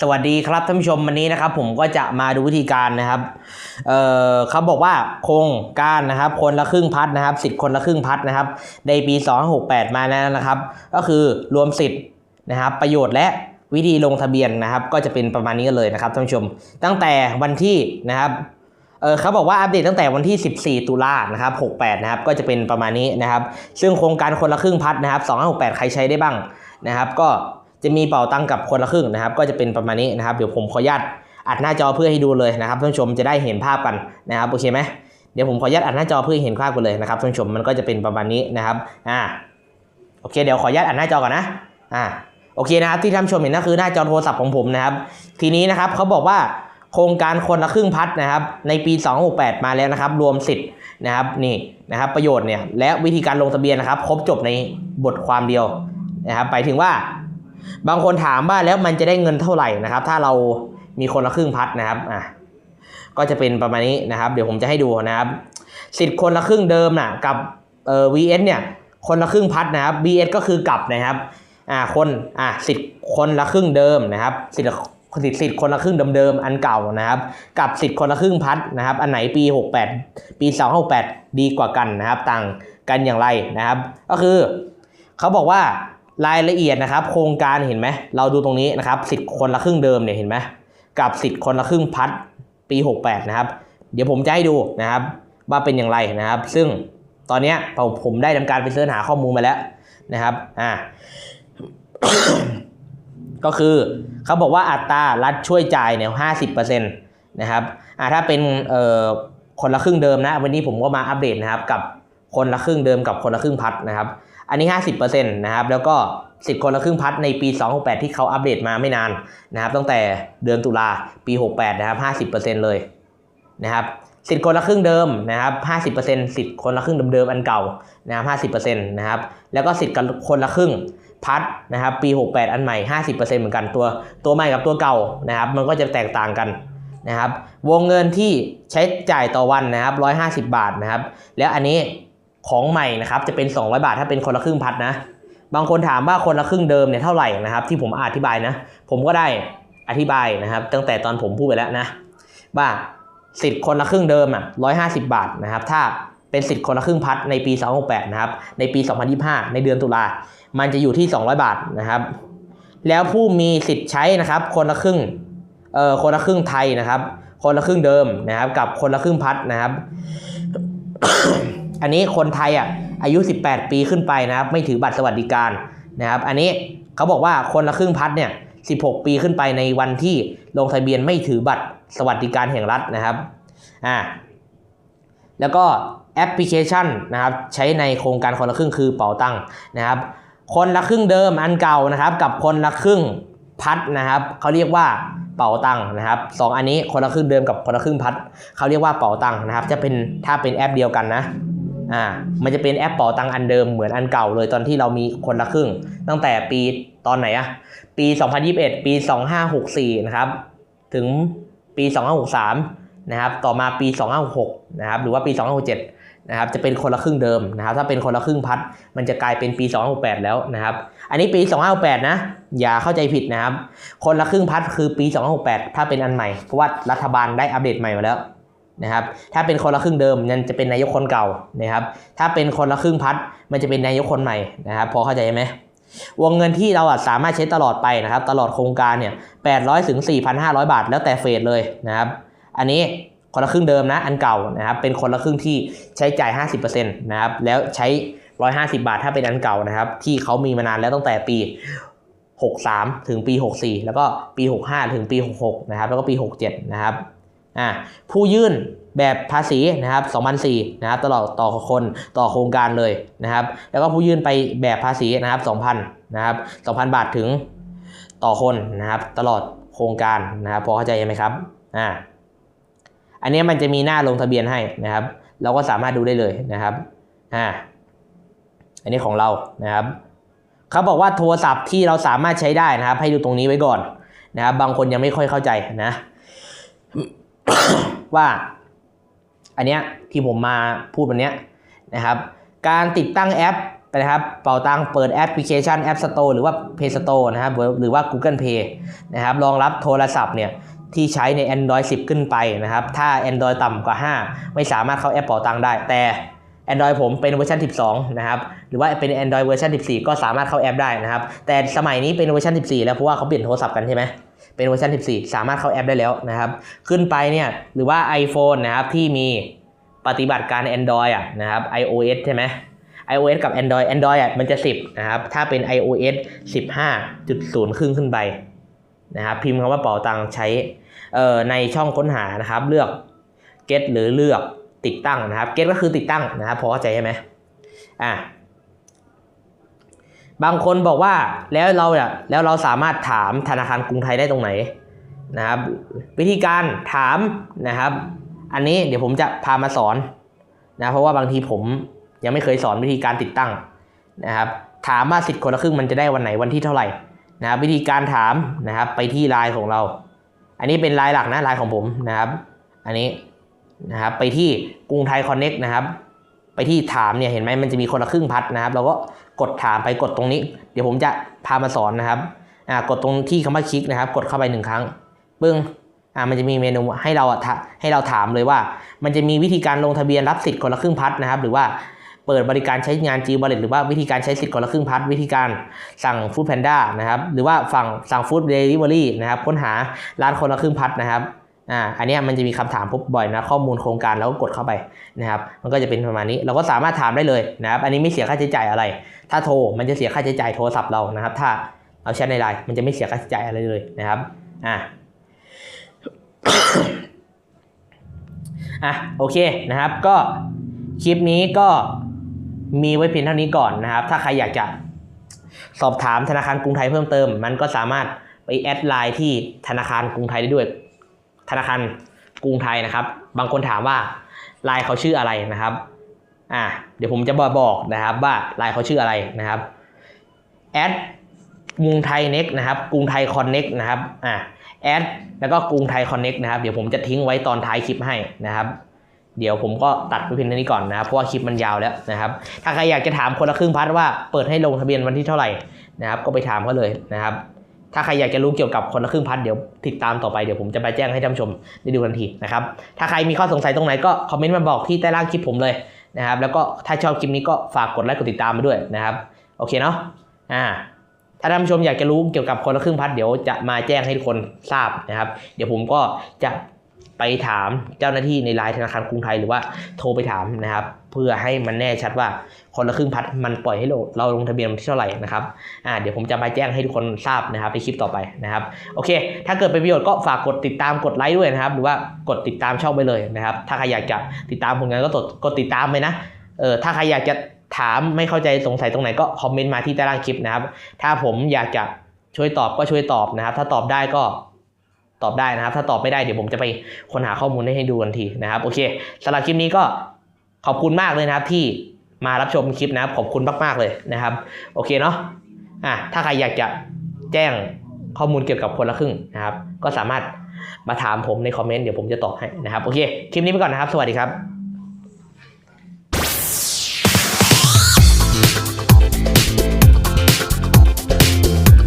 สวัสดีครับท่านผู้ชมวันนี้นะครับ ผมก็จะมาดูวิธีการนะครับ เอ่อเขาบอกว่าโครงการนะครับ คนละครึ่งพัดนะครับสิทธิ์คนละครึ่งพัดนะครับ ในปี 2568 มาแล้วนะครับ ก็คือรวมสิทธิ์นะครับ ประโยชน์และวิธีลงทะเบียนนะครับ ก็จะเป็นประมาณนี้กันเลยนะครับท่านผู้ชม ตั้งแต่วันที่นะครับเออเขาบอกว่าอัปเดตตั้งแต่วันที่ 14 ตุลานะครับ 68 นะครับ ก็จะเป็นประมาณนี้นะครับ ซึ่งโครงการคนละครึ่งพัดนะครับ 2568 ใครใช้ได้บ้างนะครับ ก็ จะมีเป่าตังกับคนละครึ่งนะครับ ก็จะเป็นประมาณนี้นะครับ เดี๋ยวผมขออนุญาตอัดหน้าจอเพื่อให้ดูเลยนะครับท่านผู้ชมจะได้เห็นภาพกันนะครับโอเคไหมเดี๋ยวผมขออนุญาตอัดหน้าจอเพื่อให้เห็นภาพกันเลยนะครับท่านผู้ชมมันก็จะเป็นประมาณนี้นะครับอ่าโอเค เดี๋ยวขออนุญาตอัดหน้าจอก่อนนะอ่าโอเคนะครับที่ท่านผู้ชมเห็นก็คือหน้าจอโทรศัพท์ของผมนะครับ ทีนี้นะครับเขาบอกว่าโครงการคนละครึ่งพัดนะครับ ในปี 268 มาแล้วนะครับ รวมสิทธิ์นะครับนี่นะครับ ประโยชน์เนี่ยและวิธีการลงทะเบียนนะครับ ครบจบในบทความเดียวนะครับไปถึงว่า บางคนถามว่าแล้วมันจะได้เงินเท่าไหร่นะครับ ถ้าเรามีคนละครึ่งพัดนะครับอะก็จะเป็นประมาณนี้นะครับ เดี๋ยวผมจะให้ดูนะครับสิทธิ์คนละครึ่งเดิมน่ะกับเอ่อ VS เนี่ยคนละครึ่งพัดนะครับ VS ก็คือกลับนะครับอ่าคนอะสิทธิ์คนละครึ่งเดิมนะครับสิทธิ์สิทธิ์สิทธิ์คนละครึ่งเดิมๆอันเก่านะครับ กับสิทธิ์คนละครึ่งพัดนะครับ อันไหนปี 68 ปี268 ดีกว่ากันนะครับ ต่างกันอย่างไรนะครับ ก็คือเขาบอกว่า รายละเอียดนะครับ โครงการเห็นไหมเราดูตรงนี้นะครับสิทธิ์คนละครึ่งเดิมเนี่ยเห็นไหมกับสิทธิ์คนละครึ่งพัดปี 68 นะครับ เดี๋ยวผมจะให้ดูนะครับ ว่าเป็นอย่างไรนะครับ ซึ่งตอนนี้ผมผมได้ทำการไปเสิร์ชหาข้อมูลมาแล้วนะครับอ่าก็คือเขาบอกว่าอัตรารัฐช่วยจ่ายเนี่ยห้าสิบเปอร์เซ็นต์นะครับอ่าถ้าเป็นเอ่อคนละครึ่งเดิมนะ วันนี้ผมก็มาอัปเดตนะครับกับ คนละครึ่งเดิมกับคนละครึ่งพัดนะครับ อันนี้ 50%นะครับ แล้วก็สิทธิ์คนละครึ่งพัดในปี 268 ที่เขาอัปเดตมาไม่นานนะครับ ตั้งแต่เดือนตุลาปี 68 นะครับ 50%เลยนะครับสิทธิ์คนละครึ่งเดิมนะครับ 50%สิทธิ์คนละครึ่งเดิมๆอันเก่านะครับ50%นะครับ แล้วก็สิทธิ์คนละครึ่งพัดนะครับ ปี 68 อันใหม่ 50%เหมือนกันตัว ตัวใหม่กับตัวเก่านะครับ มันก็จะแตกต่างกันนะครับ วงเงินที่ใช้จ่ายต่อวันนะครับ 150 บาทนะครับ แล้วอันนี้ ของใหม่นะครับจะเป็น 200 บาทถ้าเป็นคนละครึ่งพัดนะ บางคนถามว่าคนละครึ่งเดิมเนี่ยเท่าไหร่นะครับ ที่ผมอธิบายนะ ผมก็ได้อธิบายนะครับ ตั้งแต่ตอนผมพูดไปแล้วนะว่าสิทธิ์คนละครึ่งเดิมอะ150บาทนะครับ ถ้าเป็นสิทธิ์คนละครึ่งพัดในปี268 นะครับ ในปี 2025 ในเดือนตุลา มันจะอยู่ที่ 200 บาทนะครับ แล้วผู้มีสิทธิ์ใช้นะครับ คนละครึ่ง เอ่อ คนละครึ่งไทยนะครับ คนละครึ่งเดิมนะครับ กับคนละครึ่งพัดนะครับ อันนี้คนไทยอะอายุ 18 ปีขึ้นไปนะครับไม่ถือบัตรสวัสดิการนะครับ อันนี้เขาบอกว่าคนละครึ่งพัดเนี่ย 16 ปีขึ้นไปในวันที่ลงทะเบียนไม่ถือบัตรสวัสดิการแห่งรัฐนะครับอ่าแล้วก็แอปพลิเคชันนะครับใช้ในโครงการคนละครึ่งคือเป๋าตังค์นะครับ คนละครึ่งเดิมอันเก่านะครับ กับคนละครึ่งพัดนะครับเขาเรียกว่าเป๋าตังค์นะครับสองอันนี้คนละครึ่งเดิมกับคนละครึ่งพัดเขาเรียกว่าเป๋าตังค์นะครับ จะเป็นถ้าเป็นแอปเดียวกันนะ อ่ามันจะเป็นแอปเป๋าตังอันเดิมเหมือนอันเก่าเลยตอนที่เรามีคนละครึ่ง ตั้งแต่ปีตอนไหนอะปี 2021 ปี 2564 นะครับ ถึงปี 2563 นะครับ ต่อมาปี 2566 นะครับ หรือว่าปี 2567 นะครับ จะเป็นคนละครึ่งเดิมนะครับ ถ้าเป็นคนละครึ่งพัด มันจะกลายเป็นปี 2568 แล้วนะครับ อันนี้ปี 2568 นะ อย่าเข้าใจผิดนะครับ คนละครึ่งพัดคือปี 2568 ถ้าเป็นอันใหม่ เพราะว่ารัฐบาลได้อัปเดตใหม่มาแล้ว นะครับถ้าเป็นคนละครึ่งเดิมมันจะเป็นนายกคนเก่านะครับถ้าเป็นคนละครึ่งพัดมันจะเป็นนายกคนใหม่นะครับพอเข้าใจไหมวงเงินที่เราสามารถใช้ตลอดไปนะครับตลอดโครงการเนี่ย800ถึง4,500บาท แล้วแต่เฟสเลยนะครับอันนี้คนละครึ่งเดิมนะอันเก่านะครับเป็นคนละครึ่งที่ใช้จ่าย 50%นะครับแล้วใช้ 150 บาทถ้าเป็นอันเก่านะครับที่เขามีมานานแล้วตั้งแต่ปี 63 ถึงปี 64 แล้วก็ปี 65 ถึงปี 66 นะครับแล้วก็ปี 67 นะครับ อ่าผู้ยื่นแบบภาษีนะครับ2004นะครับตลอดต่อคนต่อโครงการเลยนะครับ แล้วก็ผู้ยื่นไปแบบภาษีนะครับ2,000นะครับ2,000 บาทถึงต่อคนนะครับ ตลอดโครงการนะครับพอเข้าใจไหมครับอ่าอันนี้มันจะมีหน้าลงทะเบียนให้นะครับ เราก็สามารถดูได้เลยนะครับอ่าอันนี้ของเรานะครับเขาบอกว่าโทรศัพท์ที่เราสามารถใช้ได้นะครับ ให้ดูตรงนี้ไว้ก่อนนะครับ บางคนยังไม่ค่อยเข้าใจนะ ว่าอันเนี้ยที่ผมมาพูดวันเนี้ยนะครับ การติดตั้งแอปนะครับเป่าตังเปิดแอปพลิเคชัน App Store หรือว่า Play Store นะครับหรือว่า Google Pay นะครับรองรับโทรศัพท์เนี่ยที่ใช้ใน Android 10 ขึ้นไปนะครับ ถ้า Android ต่ำกว่า 5 ไม่สามารถเข้าแอปเป่าตังได้ แต่ Android ผมเป็นเวอร์ชัน12 นะครับ หรือว่าเป็น Android เวอร์ชัน14 ก็สามารถเข้าแอปได้นะครับ แต่สมัยนี้เป็นเวอร์ชัน14 แล้วเพราะว่าเขาเปลี่ยนโทรศัพท์กันใช่ไหม เป็นเวอร์ชัน 14 สามารถเข้าแอปได้แล้วนะครับ ขึ้นไปเนี่ยหรือว่า iPhone นะครับที่มีปฏิบัติการ Android อะนะครับ iOS ใช่ไหม iOS กับ Android Android อะมันจะ 10 นะครับ ถ้าเป็น iOS 15.0 ครึ่งขึ้นไปนะครับพิมพ์คำว่าเป๋าตังใช้ในช่องค้นหานะครับ เลือก get หรือเลือกติดตั้งนะครับ get ก็คือติดตั้งนะครับพอเข้าใจใช่ไหมอะ บางคนบอกว่าแล้วเราเนี่ยแล้วเราสามารถถามธนาคารกรุงไทยได้ตรงไหนนะครับ วิธีการถามนะครับ อันนี้เดี๋ยวผมจะพามาสอนนะเพราะว่าบางทีผมยังไม่เคยสอนวิธีการติดตั้งนะครับถามว่าสิทธิ์คนละครึ่งมันจะได้วันไหนวันที่เท่าไหร่นะครับวิธีการถามนะครับไปที่ไลน์ของเรา อันนี้เป็นไลน์หลักนะไลน์ของผมนะครับ อันนี้นะครับไปที่กรุงไทยคอนเน็กนะครับ ไปที่ถามเนี่ยเห็นไหมมันจะมีคนละครึ่งพัดนะครับ เราก็กดถามไปกดตรงนี้ เดี๋ยวผมจะพามาสอนนะครับอ่ากดตรงที่คำว่าคลิกนะครับ กดเข้าไปหนึ่งครั้งปึ้งอ่ามันจะมีเมนูให้เราอะถาให้เราถามเลยว่า มันจะมีวิธีการลงทะเบียนรับสิทธิ์คนละครึ่งพัดนะครับ หรือว่าเปิดบริการใช้งานจีบ l ล t หรือว่าวิธีการใช้สิทธิ์คนละครึ่งพัดวิธีการสั่งฟู้ดแพนด้านะครับหรือว่าฝั่งสั่งฟู้ดเดลิเวอรี่นะครับค้นหาร้านคนละครึ่งพัดนะครับ อ่าอันนี้มันจะมีคำถามพบบ่อยนะข้อมูลโครงการแล้วก็กดเข้าไปนะครับมันก็จะเป็นประมาณนี้เราก็สามารถถามได้เลยนะครับอันนี้ไม่เสียค่าใช้จ่ายอะไร ถ้าโทรมันจะเสียค่าใช้จ่ายโทรศัพท์เรานะครับ ถ้าเราแชทในไลน์มันจะไม่เสียค่าใช้จ่ายอะไรเลยนะครับอ่าอะโอเคนะครับก็คลิปนี้ก็มีไว้เพียงเท่านี้ก่อนนะครับ ถ้าใครอยากจะสอบถามธนาคารกรุงไทยเพิ่มเติม มันก็สามารถไปแอดไลน์ที่ธนาคารกรุงไทยได้ด้วย ธนาคารกรุงไทยนะครับ บางคนถามว่าไลน์เขาชื่ออะไรนะครับอ่าเดี๋ยวผมจะบอกบอกนะครับว่าไลน์เขาชื่ออะไรนะครับแอดกรุงไทยเน็กนะครับกรุงไทยคอนเน็กนะครับอ่าแอดแล้วก็กรุงไทยคอนเน็กนะครับเดี๋ยวผมจะทิ้งไว้ตอนท้ายคลิปให้นะครับเดี๋ยวผมก็ตัดไปเพียงเท่านี้ก่อนนะครับ เพราะว่าคลิปมันยาวแล้วนะครับ ถ้าใครอยากจะถามคนละครึ่งพัดว่าเปิดให้ลงทะเบียนวันที่เท่าไหร่นะครับ ก็ไปถามเขาเลยนะครับ ถ้าใครอยากจะรู้เกี่ยวกับคนละครึ่งพัดเดี๋ยวติดตามต่อไปเดี๋ยวผมจะไปแจ้งให้ท่านผู้ชมได้ดูทันทีนะครับถ้าใครมีข้อสงสัยตรงไหนก็คอมเมนต์มาบอกที่ใต้ล่างคลิปผมเลยนะครับแล้วก็ถ้าชอบคลิปนี้ก็ฝากกดไลค์กดติดตามมาด้วยนะครับโอเคเนาะอ่าถ้าท่านผู้ชมอยากจะรู้เกี่ยวกับคนละครึ่งพัดเดี๋ยวจะมาแจ้งให้ทุกคนทราบนะครับ เดี๋ยวผมก็จะ ไปถามเจ้าหน้าที่ในไลน์ธนาคารกรุงไทยหรือว่าโทรไปถามนะครับ เพื่อให้มันแน่ชัดว่าคนละครึ่งพัดมันปล่อยให้เราเราลงทะเบียนวันที่เท่าไหร่นะครับอ่าเดี๋ยวผมจะไปแจ้งให้ทุกคนทราบนะครับในคลิปต่อไปนะครับโอเค ถ้าเกิดเป็นประโยชน์ก็ฝากกดติดตามกดไลค์ด้วยนะครับ หรือว่ากดติดตามช่องไปเลยนะครับ ถ้าใครอยากจะติดตามผลงานก็กดกดติดตามไปนะเออถ้าใครอยากจะถามไม่เข้าใจสงสัยตรงไหนก็คอมเมนต์มาที่ใต้ล่างคลิปนะครับ ถ้าผมอยากจะช่วยตอบก็ช่วยตอบนะครับ ถ้าตอบได้ก็ ตอบได้นะครับ ถ้าตอบไม่ได้เดี๋ยวผมจะไปค้นหาข้อมูลให้ให้ดูกันทีนะครับ โอเคสำหรับคลิปนี้ก็ขอบคุณมากเลยนะครับที่มารับชมคลิปนะครับ ขอบคุณมาก ๆ เลยนะครับ โอเคเนาะอะถ้าใครอยากจะแจ้งข้อมูลเกี่ยวกับคนละครึ่งนะครับ ก็สามารถมาถามผมในคอมเมนต์เดี๋ยวผมจะตอบให้นะครับ โอเค คลิปนี้ไปก่อนนะครับ สวัสดีครับ